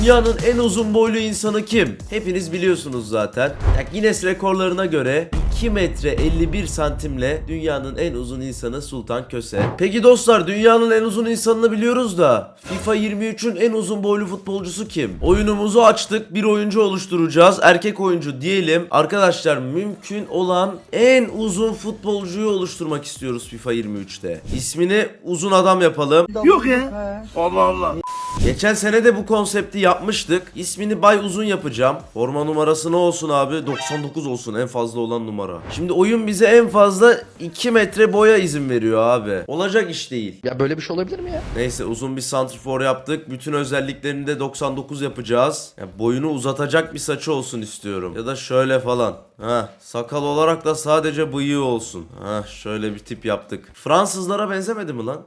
Dünyanın en uzun boylu insanı kim? Hepiniz biliyorsunuz zaten. Ya Guinness rekorlarına göre 2 metre 51 santimle dünyanın en uzun insanı Sultan Köse. Peki dostlar dünyanın en uzun insanını biliyoruz da FIFA 23'ün en uzun boylu futbolcusu kim? Oyunumuzu açtık. Bir oyuncu oluşturacağız. Erkek oyuncu diyelim. Arkadaşlar mümkün olan en uzun futbolcuyu oluşturmak istiyoruz FIFA 23'te. İsmini uzun adam yapalım. Yok ya. Allah Allah. Geçen sene de bu konsepti yapmıştık. İsmini Bay Uzun yapacağım. Forma numarası ne olsun abi? 99 olsun en fazla olan numara. Şimdi oyun bize en fazla 2 metre boya izin veriyor abi. Olacak iş değil. Ya böyle bir şey olabilir mi ya? Neyse uzun bir santrfor yaptık. Bütün özelliklerini de 99 yapacağız. Ya boyunu uzatacak bir saçı olsun istiyorum. Ya da şöyle falan. Ha, sakal olarak da sadece bıyığı olsun. Ha, şöyle bir tip yaptık. Fransızlara benzemedi mi lan?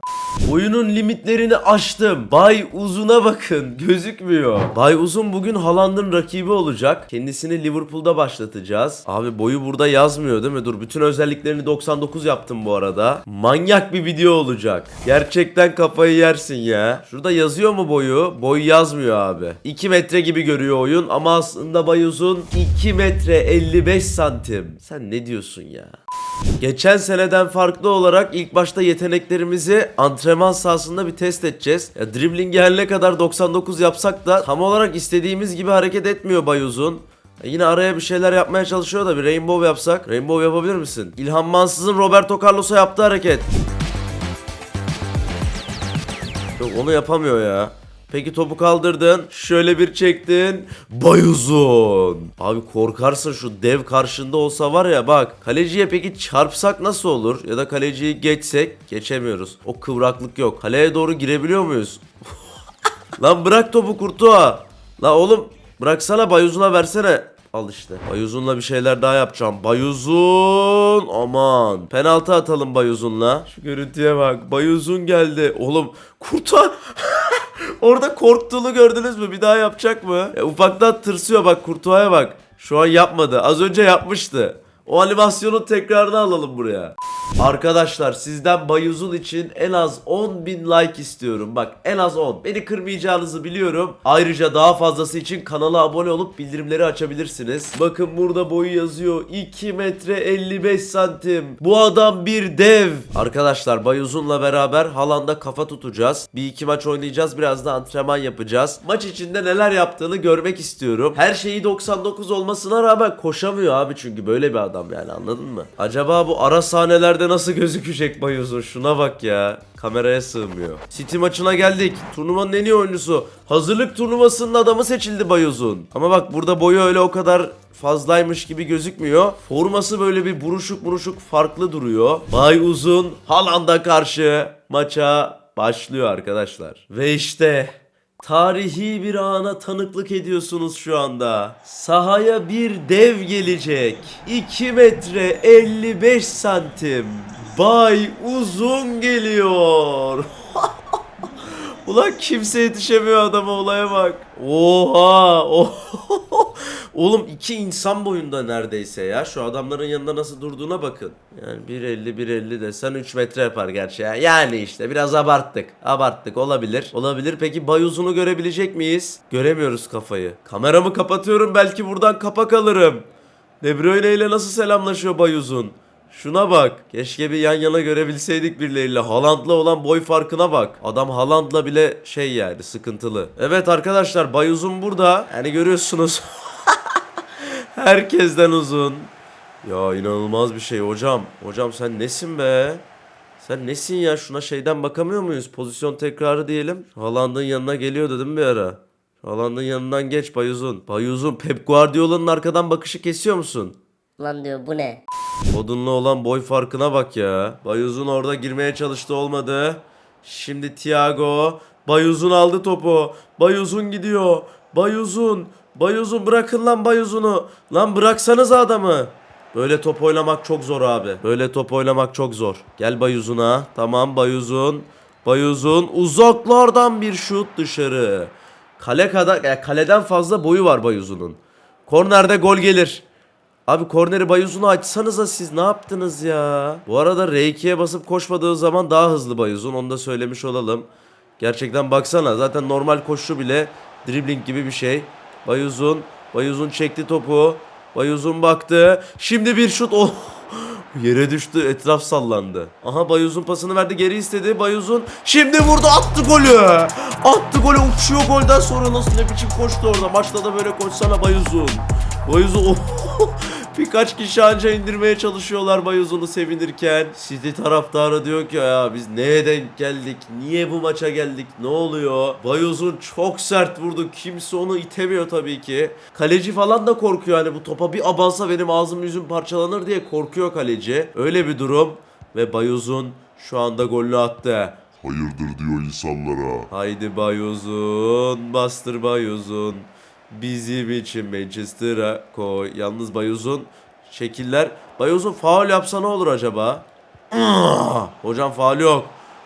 Oyunun limitlerini aştım. Bay Uzun'a bakın. Gözükmüyor. Bay Uzun bugün Haaland'ın rakibi olacak. Kendisini Liverpool'da başlatacağız. Abi boyu burada yazmıyor değil mi? Dur bütün özelliklerini 99 yaptım bu arada. Manyak bir video olacak. Gerçekten kafayı yersin ya. Şurada yazıyor mu boyu? Boy yazmıyor abi. 2 metre gibi görüyor oyun ama aslında Bay Uzun 2 metre 55 santim. Sen ne diyorsun ya? Geçen seneden farklı olarak ilk başta yeteneklerimizi antrenman sahasında bir test edeceğiz. Ya dribbling her ne kadar 99 yapsak da tam olarak istediğimiz gibi hareket etmiyor Bayuzun. Ya Yine araya bir şeyler yapmaya çalışıyor da bir rainbow yapsak. Rainbow yapabilir misin? İlhan Mansız'ın Roberto Carlos'a yaptığı hareket. Yok onu yapamıyor ya. Peki topu kaldırdın. Şöyle bir çektin. Bayuzun. Abi korkarsın şu dev karşında olsa var ya bak. Kaleciye peki çarpsak nasıl olur? Ya da kaleciyi geçsek. Geçemiyoruz. O kıvraklık yok. Kaleye doğru girebiliyor muyuz? Lan bırak topu Kurtuğa. La oğlum bıraksana Bayuzun'a versene. Al işte. Bayuzun'la bir şeyler daha yapacağım. Bayuzun. Aman. Penaltı atalım Bayuzun'la. Şu görüntüye bak. Bayuzun geldi. Oğlum Kurtuğa. Orada korktuğunu gördünüz mü? Bir daha yapacak mı? Ya, ufaktan tırsıyor bak Kurtuğa'ya bak. Şu an yapmadı. Az önce yapmıştı. O animasyonun tekrarını alalım buraya. Arkadaşlar sizden Bayuzun için en az 10.000 like istiyorum. Bak en az 10. Beni kırmayacağınızı biliyorum. Ayrıca daha fazlası için kanala abone olup bildirimleri açabilirsiniz. Bakın burada boyu yazıyor. 2 metre 55 santim. Bu adam bir dev. Arkadaşlar Bayuzun'la beraber Haaland'a kafa tutacağız. Bir iki maç oynayacağız. Biraz da antrenman yapacağız. Maç içinde neler yaptığını görmek istiyorum. Her şeyi 99 olmasına rağmen koşamıyor abi çünkü böyle bir adam yani anladın mı? Acaba bu ara sahnelerde nasıl gözükecek Bayuzun? Şuna bak ya. Kameraya sığmıyor. City maçına geldik. Turnuvanın en iyi oyuncusu. Hazırlık turnuvasının adamı seçildi Bayuzun. Ama bak burada boyu öyle o kadar fazlaymış gibi gözükmüyor. Forması böyle bir buruşuk buruşuk farklı duruyor. Bay Uzun Haaland'a karşı maça başlıyor arkadaşlar. Ve işte Tarihi bir ana tanıklık ediyorsunuz şu anda. Sahaya bir dev gelecek. 2 metre 55 santim. Bay Uzun geliyor. Ulan kimse yetişemiyor adama olaya bak. Oha. oha. Oğlum iki insan boyunda neredeyse ya. Şu adamların yanında nasıl durduğuna bakın. Yani 1.50 1.50 desen 3 metre yapar gerçi ya. Yani işte biraz abarttık. Abarttık olabilir. Olabilir. Peki bay uzunu görebilecek miyiz? Göremiyoruz kafayı. Kameramı kapatıyorum belki buradan kapak alırım. De Bruyne ile nasıl selamlaşıyor bay uzun? Şuna bak. Keşke bir yan yana görebilseydik birileriyle. Haaland'la olan boy farkına bak. Adam Haaland'la bile şey yani sıkıntılı. Evet arkadaşlar Bay Uzun burada. Yani görüyorsunuz. Herkesten uzun. Ya inanılmaz bir şey hocam. Hocam sen nesin be? Sen nesin ya? Şuna şeyden bakamıyor muyuz? Pozisyon tekrarı diyelim. Haaland'ın yanına geliyordu değil mi bir ara? Haaland'ın yanından geç Bayuzun. Bayuzun Pep Guardiola'nın arkadan bakışı kesiyor musun? Lan diyor bu ne? Odun'la olan boy farkına bak ya. Bayuz'un orada girmeye çalıştı olmadı. Şimdi Thiago. Bayuz'un aldı topu. Bayuz'un gidiyor. Bayuz'un. Bayuz'un bırakın lan Bayuz'unu. Lan bıraksanız adamı. Böyle top oynamak çok zor abi. Böyle top oynamak çok zor. Gel Bayuz'una. Tamam Bayuz'un. Bayuz'un uzaklardan bir şut dışarı. Kale kadar ya kaleden fazla boyu var Bayuz'unun. Kornerde gol gelir. Abi korneri Bayuzun'u açsanıza siz ne yaptınız ya? Bu arada R2'ye basıp koşmadığı zaman daha hızlı Bayuzun onu da söylemiş olalım. Gerçekten baksana zaten normal koşu bile Dribbling gibi bir şey. Bayuzun. Bayuzun çekti topu. Bayuzun baktı. Şimdi bir şut. Oh. Yere düştü. Etraf sallandı. Aha Bayuzun pasını verdi. Geri istedi. Bayuzun şimdi vurdu. Attı golü. Attı golü. Uçuyor golden sonra nasıl ne biçim koştu orada. Maçta da böyle koşsana Bayuzun. Bayuzun. Oh. Birkaç kişi anca indirmeye çalışıyorlar Bayuzun'u sevinirken. City taraftarı diyor ki ya biz neye denk geldik? Niye bu maça geldik? Ne oluyor? Bayuzun çok sert vurdu. Kimse onu itemiyor tabii ki. Kaleci falan da korkuyor hani bu topa bir abansa benim ağzım yüzüm parçalanır diye korkuyor kaleci. Öyle bir durum. Ve Bayuzun şu anda golünü attı. Hayırdır diyor insanlara. Haydi Bayuzun, bastır Bayuzun. Bizim için Manchester'a koy. Yalnız Bayuzun şekiller. Bayuzun faul yapsa ne olur acaba? Hocam faul yok.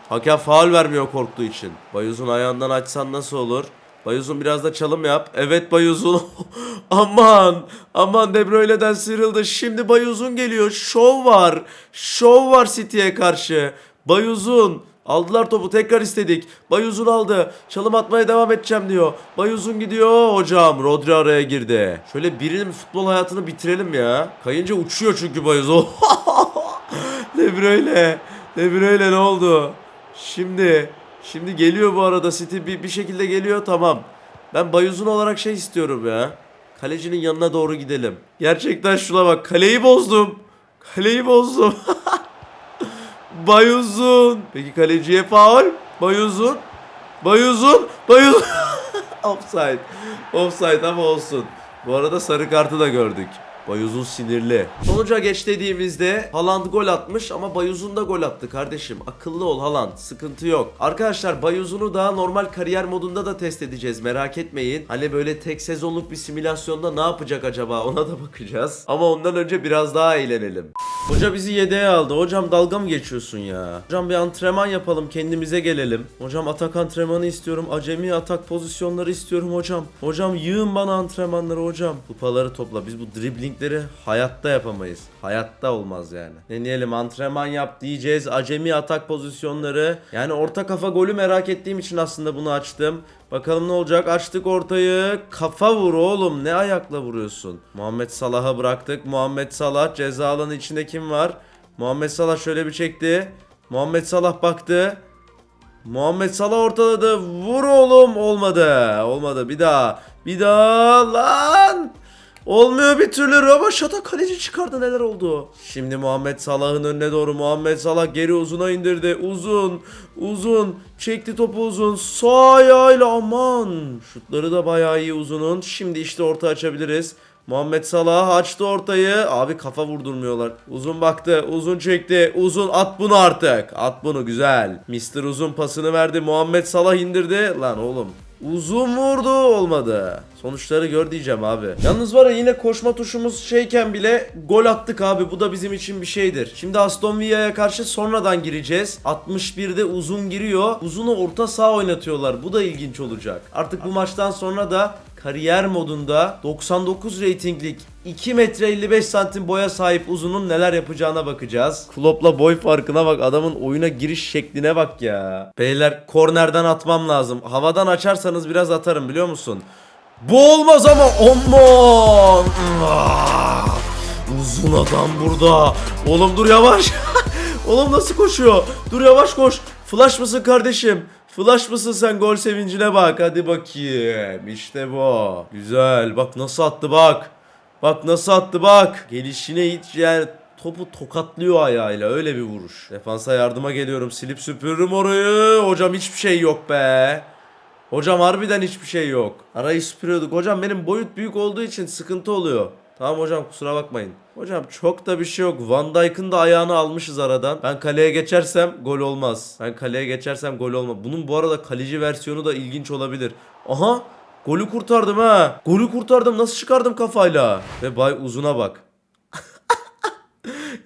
Hakem faul vermiyor korktuğu için. Bayuzun ayağından açsan nasıl olur? Bayuzun biraz da çalım yap. Evet Bayuzun. aman. Aman De Bruyne'den sıyrıldı. Şimdi Bayuzun geliyor. Şov var. Şov var City'ye karşı. Bayuzun. Aldılar topu tekrar istedik. Bayuzun aldı. Çalım atmaya devam edeceğim diyor. Bayuzun gidiyor. Hocam Rodri araya girdi. Şöyle birinin futbol hayatını bitirelim ya. Kayınca uçuyor çünkü Bayuzun. De Bruyne. De Bruyne ne oldu? Şimdi şimdi geliyor bu arada City bir, bir şekilde geliyor tamam. Ben Bayuzun olarak şey istiyorum ya. Kalecinin yanına doğru gidelim. Gerçekten şuna bak. Kaleyi bozdum. Kaleyi bozdum. Bayuzun. Peki kaleciye faul. Bayuzun. Bayuzun. Bayuzun. Offside. Offside ama olsun. Bu arada sarı kartı da gördük. Bayuzun sinirli. Sonuca geç dediğimizde Haaland gol atmış ama Bayuzun da gol attı kardeşim. Akıllı ol Haaland. Sıkıntı yok. Arkadaşlar Bayuzun'u da normal kariyer modunda da test edeceğiz. Merak etmeyin. Hani böyle tek sezonluk bir simülasyonda ne yapacak acaba ona da bakacağız. Ama ondan önce biraz daha eğlenelim. Hoca bizi yedeğe aldı. Hocam dalga mı geçiyorsun ya? Hocam bir antrenman yapalım kendimize gelelim. Hocam atak antrenmanı istiyorum. Acemi atak pozisyonları istiyorum hocam. Hocam yığın bana antrenmanları hocam. Kupaları topla. Biz bu driblingleri hayatta yapamayız. Hayatta olmaz yani. Deneyelim antrenman yap diyeceğiz. Acemi atak pozisyonları. Yani orta kafa golü merak ettiğim için aslında bunu açtım. Bakalım ne olacak? Açtık ortayı. Kafa vur oğlum. Ne ayakla vuruyorsun? Muhammed Salah'ı bıraktık. Muhammed Salah ceza alanı içinde kim var? Muhammed Salah şöyle bir çekti. Muhammed Salah baktı. Muhammed Salah ortaladı. Vur oğlum. Olmadı. Olmadı. Bir daha. Bir daha lan. Olmuyor bir türlü. Rövaşata kaleci çıkardı. Neler oldu? Şimdi Muhammed Salah'ın önüne doğru. Muhammed Salah geri uzuna indirdi. Uzun. Uzun. Çekti topu uzun. Sağ ayağıyla aman. Şutları da bayağı iyi uzunun. Şimdi işte orta açabiliriz. Muhammed Salah açtı ortayı. Abi kafa vurdurmuyorlar. Uzun baktı. Uzun çekti. Uzun at bunu artık. At bunu güzel. Mr. Uzun pasını verdi. Muhammed Salah indirdi. Lan oğlum. Uzun vurdu olmadı. Sonuçları gör diyeceğim abi. Yalnız var ya yine koşma tuşumuz şeyken bile gol attık abi. Bu da bizim için bir şeydir. Şimdi Aston Villa'ya karşı sonradan gireceğiz. 61'de uzun giriyor. Uzunu orta saha oynatıyorlar. Bu da ilginç olacak. Artık bu maçtan sonra da kariyer modunda 99 reytinglik 2 metre 55 santim boya sahip uzunun neler yapacağına bakacağız. Klopp'la boy farkına bak adamın oyuna giriş şekline bak ya. Beyler kornerden atmam lazım. Havadan açarsanız biraz atarım biliyor musun? Bu olmaz ama aman. Ah! Uzun adam burada. Oğlum dur yavaş. Oğlum nasıl koşuyor? Dur yavaş koş. Flash mısın kardeşim? Flash mısın sen? Gol sevincine bak. Hadi bakayım. İşte bu. Güzel. Bak nasıl attı bak. Bak nasıl attı bak. Gelişine hiç yani topu tokatlıyor ayağıyla. Öyle bir vuruş. Defansa yardıma geliyorum. Silip süpürürüm orayı. Hocam hiçbir şey yok be. Hocam harbiden hiçbir şey yok. Arayı süpürüyorduk. Hocam benim boyut büyük olduğu için sıkıntı oluyor Tamam hocam kusura bakmayın. Hocam çok da bir şey yok. Van Dijk'ın da ayağını almışız aradan. Ben kaleye geçersem gol olmaz. Ben kaleye geçersem gol olmaz. Bunun bu arada kaleci versiyonu da ilginç olabilir. Aha! Golü kurtardım ha. Golü kurtardım. Nasıl çıkardım kafayla? Ve Bay Uzun'a bak.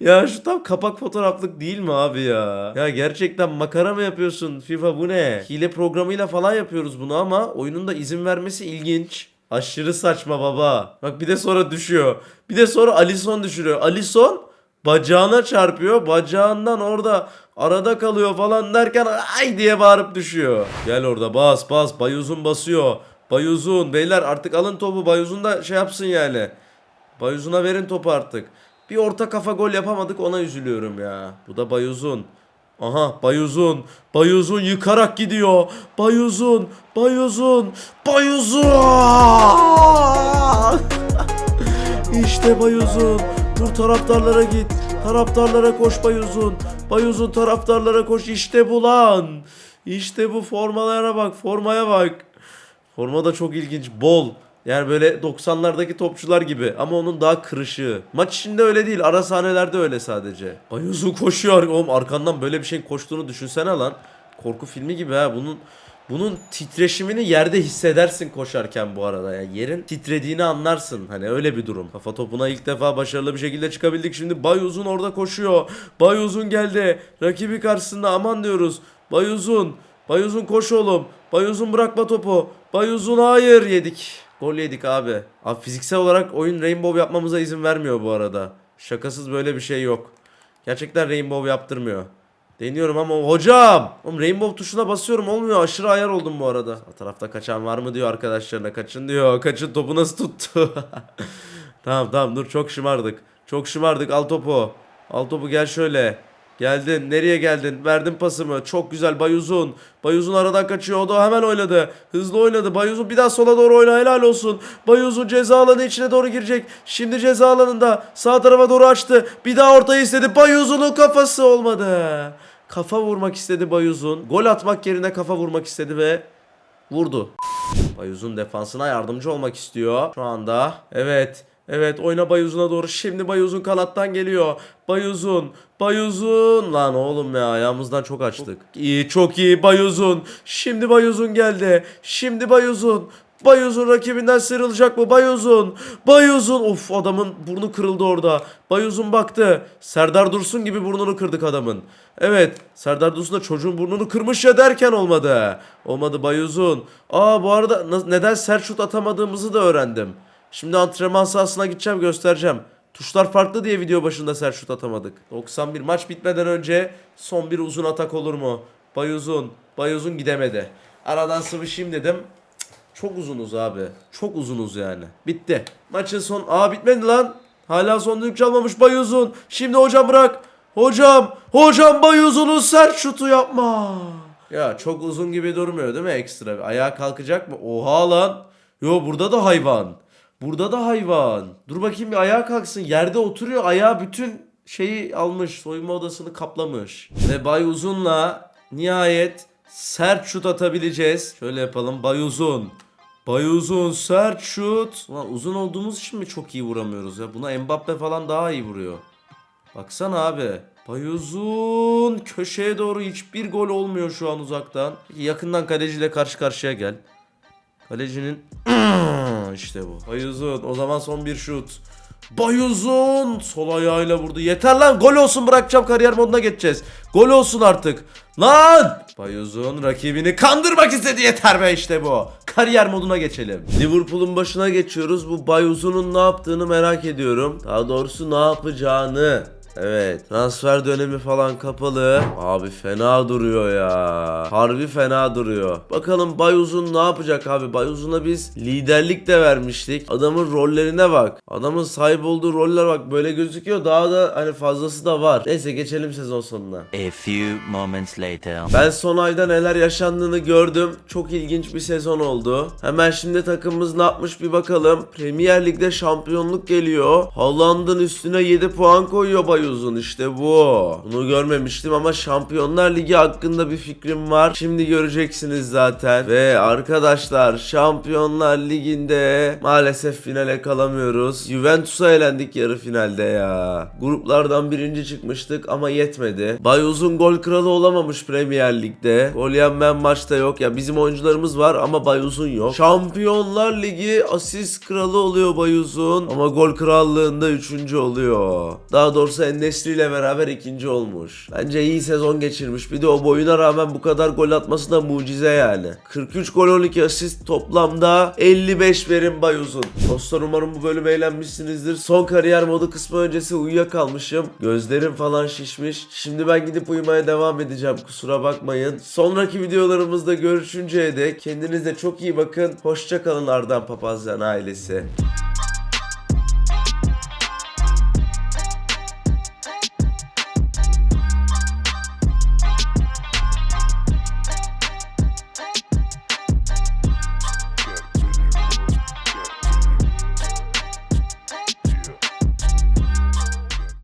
Ya şu tam kapak fotoğraflık değil mi abi ya? Ya gerçekten makara mı yapıyorsun FIFA bu ne? Hile programıyla falan yapıyoruz bunu ama oyunun da izin vermesi ilginç. Aşırı saçma baba. Bak bir de sonra düşüyor. Bir de sonra Alison düşürüyor. Alison bacağına çarpıyor. Bacağından orada arada kalıyor falan derken ay diye bağırıp düşüyor. Gel orada bas bas. Bayuzun basıyor. Bayuzun beyler artık alın topu. Bayuzun da şey yapsın yani. Bayuzun'a verin topu artık. Bir orta kafa gol yapamadık ona üzülüyorum ya. Bu da Bayuzun. Aha Bayuzun. Bayuzun yıkarak gidiyor. Bayuzun. Bayuzun. Bayuzun. İşte Bayuzun. Dur taraftarlara git. Taraftarlara koş Bayuzun. Bayuzun taraftarlara koş. İşte bu lan. İşte bu formalara bak. Formaya bak. Forma da çok ilginç. Bol. Yani böyle 90'lardaki topçular gibi ama onun daha kırışığı. Maç içinde öyle değil. Ara sahnelerde öyle sadece. Bayuzu koşuyor. Oğlum arkandan böyle bir şeyin koştuğunu düşünsene lan. Korku filmi gibi ha. Bunun bunun titreşimini yerde hissedersin koşarken bu arada. Yani yerin titrediğini anlarsın. Hani öyle bir durum. Kafa topuna ilk defa başarılı bir şekilde çıkabildik. Şimdi Bayuzun orada koşuyor. Bayuzun geldi. Rakibi karşısında aman diyoruz. Bayuzun. Bayuzun koş oğlum. Bayuzun bırakma topu. Bayuzun hayır yedik. Gol yedik abi. Abi fiziksel olarak oyun rainbow yapmamıza izin vermiyor bu arada. Şakasız böyle bir şey yok. Gerçekten rainbow yaptırmıyor. Deniyorum ama hocam. Oğlum rainbow tuşuna basıyorum olmuyor. Aşırı ayar oldum bu arada. O tarafta kaçan var mı diyor arkadaşlarına. Kaçın diyor. Kaçın topu nasıl tuttu. tamam tamam dur çok şımardık. Çok şımardık al topu. Al topu gel şöyle. Geldin. Nereye geldin? Verdim pasımı. Çok güzel Bayuzun. Bayuzun aradan kaçıyor. O da hemen oynadı. Hızlı oynadı. Bayuzun bir daha sola doğru oyna. Helal olsun. Bayuzun ceza alanı içine doğru girecek. Şimdi ceza alanında. Sağ tarafa doğru açtı. Bir daha ortayı istedi. Bayuzun'un kafası olmadı. Kafa vurmak istedi Bayuzun. Gol atmak yerine kafa vurmak istedi ve vurdu. Bayuz'un defansına yardımcı olmak istiyor şu anda. Evet. Evet oyna Bayuz'una doğru. Şimdi Bayuz'un kanattan geliyor. Bayuz'un. Bayuz'un. Lan oğlum ya ayağımızdan çok açtık. İyi çok iyi Bayuz'un. Şimdi Bayuz'un geldi. Şimdi Bayuz'un. Bayuz'un rakibinden sıyrılacak mı? Bayuz'un. Bayuz'un. Of adamın burnu kırıldı orada. Bayuz'un baktı. Serdar Dursun gibi burnunu kırdık adamın. Evet. Serdar Dursun da çocuğun burnunu kırmış ya derken olmadı. Olmadı Bayuz'un. Aa bu arada neden sert şut atamadığımızı da öğrendim. Şimdi antrenman sahasına gideceğim göstereceğim. Tuşlar farklı diye video başında sert şut atamadık. 91 maç bitmeden önce son bir uzun atak olur mu? Bayuzun. Bayuzun gidemedi. Aradan sıvışayım dedim. Çok uzunuz abi. Çok uzunuz yani. Bitti. Maçın son... Aa bitmedi lan. Hala son düdük çalmamış Bayuzun. Şimdi hocam bırak. Hocam. Hocam Bayuzun'un sert şutu yapma. Ya çok uzun gibi durmuyor değil mi ekstra? Ayağa kalkacak mı? Oha lan. Yo burada da hayvan. Burada da hayvan. Dur bakayım bir ayağa kalksın. Yerde oturuyor. Ayağı bütün şeyi almış. Soyunma odasını kaplamış. Ve Bay Uzun'la nihayet sert şut atabileceğiz. Şöyle yapalım. Bay Uzun. Bay Uzun sert şut. Ulan uzun olduğumuz için mi çok iyi vuramıyoruz ya? Buna Mbappe falan daha iyi vuruyor. Baksana abi. Bayuzun köşeye doğru hiçbir gol olmuyor şu an uzaktan. Yakından kaleciyle karşı karşıya gel. Kalecinin işte bu. Bayuzun o zaman son bir şut. Bayuzun sol ayağıyla vurdu. Yeter lan gol olsun bırakacağım kariyer moduna geçeceğiz. Gol olsun artık. Lan! Bayuzun rakibini kandırmak istedi yeter be işte bu. Kariyer moduna geçelim. Liverpool'un başına geçiyoruz. Bu Bayuzun'un ne yaptığını merak ediyorum. Daha doğrusu ne yapacağını. Evet transfer dönemi falan kapalı. Abi fena duruyor ya. Harbi fena duruyor. Bakalım Bayuzun ne yapacak abi? Bayuzun'a biz liderlik de vermiştik. Adamın rollerine bak. Adamın sahip olduğu roller bak böyle gözüküyor. Daha da hani fazlası da var. Neyse geçelim sezon sonuna. A few moments later. Ben son ayda neler yaşandığını gördüm. Çok ilginç bir sezon oldu. Hemen şimdi takımımız ne yapmış bir bakalım. Premier Lig'de şampiyonluk geliyor. Haaland'ın üstüne 7 puan koyuyor Bayuzun işte bu. Bunu görmemiştim ama Şampiyonlar Ligi hakkında bir fikrim var. Şimdi göreceksiniz zaten. Ve arkadaşlar Şampiyonlar Ligi'nde maalesef finale kalamıyoruz. Juventus'a elendik yarı finalde ya. Gruplardan birinci çıkmıştık ama yetmedi. Bayuz'un gol kralı olamamış Premier Lig'de. Gol yenmeyen maçta yok. Ya bizim oyuncularımız var ama Bayuz'un yok. Şampiyonlar Ligi asist kralı oluyor Bayuz'un ama gol krallığında üçüncü oluyor. Daha doğrusu Endesri ile beraber ikinci olmuş. Bence iyi sezon geçirmiş. Bir de o boyuna rağmen bu kadar gol atması da mucize yani. 43 gol 12 asist toplamda 55 verim Bayuz'un. Dostlar umarım bu bölümü eğlenmişsinizdir. Son kariyer modu kısmı öncesi uyuyakalmışım. Gözlerim falan şişmiş. Şimdi ben gidip uyumaya devam edeceğim. Kusura bakmayın. Sonraki videolarımızda görüşünceye dek kendinize çok iyi bakın. Hoşçakalın Ardan Papazyan ailesi.